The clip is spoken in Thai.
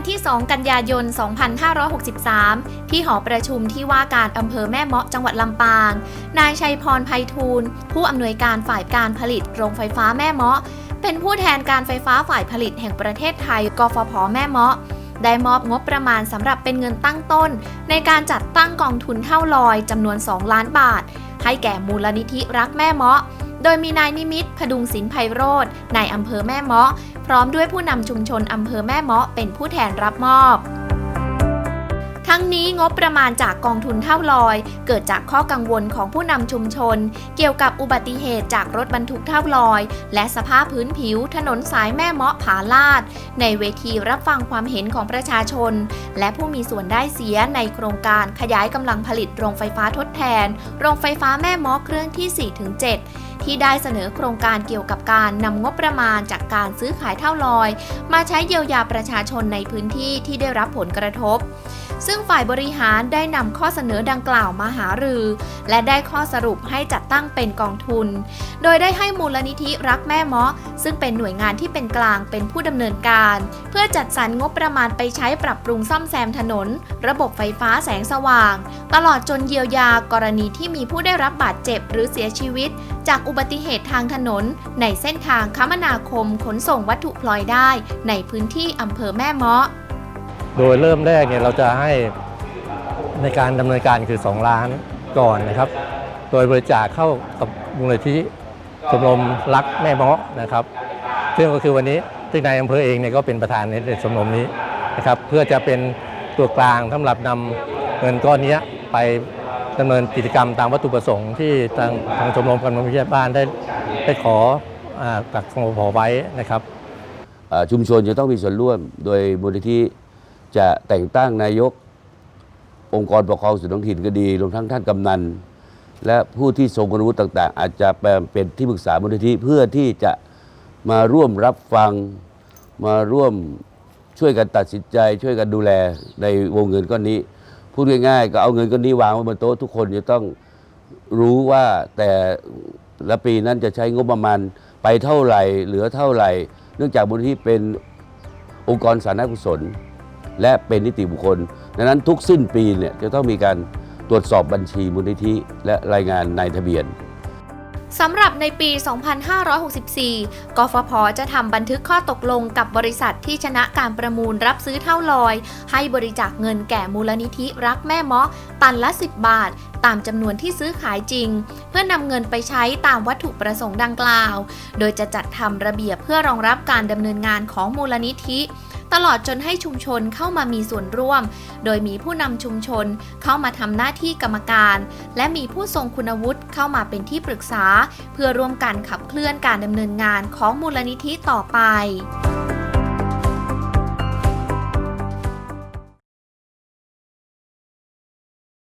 วันที่ 2 กันยายน 2563 ที่หอประชุมที่ว่าการอำเภอแม่เมาะจังหวัดลำปาง นายชัยพรไพฑูรย์ผู้อำนวยการฝ่ายการผลิตโรงไฟฟ้าแม่เมาะ เป็นผู้แทนการไฟฟ้าฝ่ายผลิตแห่งประเทศไทย กฟผ แม่เมาะได้มอบงบประมาณสำหรับเป็นเงินตั้งต้น ในการจัดตั้งกองทุนเท่าลอยจำนวน 2 ล้านบาท ให้แก่มูลนิธิรักแม่เมาะ โดยมีนายนิมิตพดุงศิลป์ไพโรธนายอำเภอแม่เมาะ พร้อมด้วยผู้นำชุมชนอำเภอแม่เมาะเป็นผู้แทนรับมอบทั้งนี้งบประมาณจากกองทุนเท่าลอย เกิดจากข้อกังวลของผู้นำชุมชน เกี่ยวกับอุบัติเหตุจากรถบรรทุกเท่าลอย และสภาพพื้นผิวถนนสายแม่เมาะผาลาด ในเวทีรับฟังความเห็นของประชาชน และผู้มีส่วนได้เสียในโครงการขยายกำลังผลิตโรงไฟฟ้าทดแทน โรงไฟฟ้าแม่เมาะเครื่องที่ 4-7 ที่ได้เสนอโครงการเกี่ยวกับการนำงบประมาณจากการซื้อขายเท่าลอย มาใช้เยียวยาประชาชนในพื้นที่ที่ได้รับผลกระทบ ซึ่งฝ่ายบริหารได้นำข้อเสนอดังกล่าวมาหารือ และได้ข้อสรุปให้จัดตั้งเป็นกองทุน โดยได้ให้มูลนิธิรักแม่เมาะซึ่งเป็นหน่วยงานที่เป็นกลางเป็นผู้ดำเนินการ เพื่อจัดสรรงบประมาณไปใช้ปรับปรุงซ่อมแซมถนน ระบบไฟฟ้าแสงสว่าง ตลอดจนเยียวยากรณีที่มีผู้ได้รับบาดเจ็บหรือเสียชีวิต จากอุบัติเหตุทางถนน ในเส้นทางคมนาคมขนส่งวัตถุพลอยได้ ในพื้นที่อำเภอแม่เมาะ โดยเริ่มแรกเนี่ยเราจะให้ในการดำเนินการคือ 2 ล้านก่อนนะครับ โดยบริจาคเข้ากับมูลนิธิชมรมรักแม่เมาะนะครับ ซึ่งก็คือวันนี้ซึ่งนายอำเภอเองเนี่ยก็เป็นประธานในชมรมนี้นะครับ เพื่อจะเป็นตัวกลางสำหรับนำเงินก้อนนี้ไป ดำเนินกิจกรรมตามวัตถุประสงค์ที่ทางทางชมรมการเมืองวิทยาบ้านได้ได้ขออาจากกองพไว้นะครับชุมชนจะต้องมีส่วนร่วมโดยมูลนิธิจะแต่งตั้งนายกองค์กรปกครองส่วนท้องถิ่นก็ดีรวมทั้งท่านกำนัน และผู้ที่ทรงคุณวุฒิต่าง ๆ อาจจะเป็นที่ปรึกษามูลนิธิเพื่อที่จะมาร่วมรับฟังมาร่วมช่วยกันตัดสินใจ ช่วยกันดูแลในวงเงินก้อนนี้ พูดง่ายๆ ก็เอาเงินก้อนนี้วางไว้บนโต๊ะทุกคนจะต้องรู้ว่าแต่ละปีนั้นจะใช้งบประมาณไปเท่าไหร่ เหลือเท่าไหร่ เนื่องจากมูลนิธิเป็นองค์กรสาธารณกุศล และเป็นนิติบุคคลดังนั้นทุกสิ้นปีเนี่ยจะต้องมีการตรวจสอบบัญชีมูลนิธิและรายงานนายทะเบียน สำหรับในปี 2564 กฟผ จะทำบันทึกข้อตกลงกับบริษัทที่ชนะการประมูลรับซื้อเท่าลอย ให้บริจาคเงินแก่มูลนิธิรักแม่เมาะตันละ 10 บาท ตามจำนวนที่ซื้อขายจริง เพื่อนำเงินไปใช้ตามวัตถุประสงค์ดังกล่าว โดยจะจัดทำระเบียบเพื่อรองรับการดำเนินงานของมูลนิธิ ตลอดจนให้ชุมชนเข้ามามีส่วนร่วม โดยมีผู้นำชุมชนเข้ามาทำหน้าที่กรรมการ และมีผู้ทรงคุณวุฒิเข้ามาเป็นที่ปรึกษา เพื่อร่วมกันขับเคลื่อนการดำเนินงานของมูลนิธิต่อไป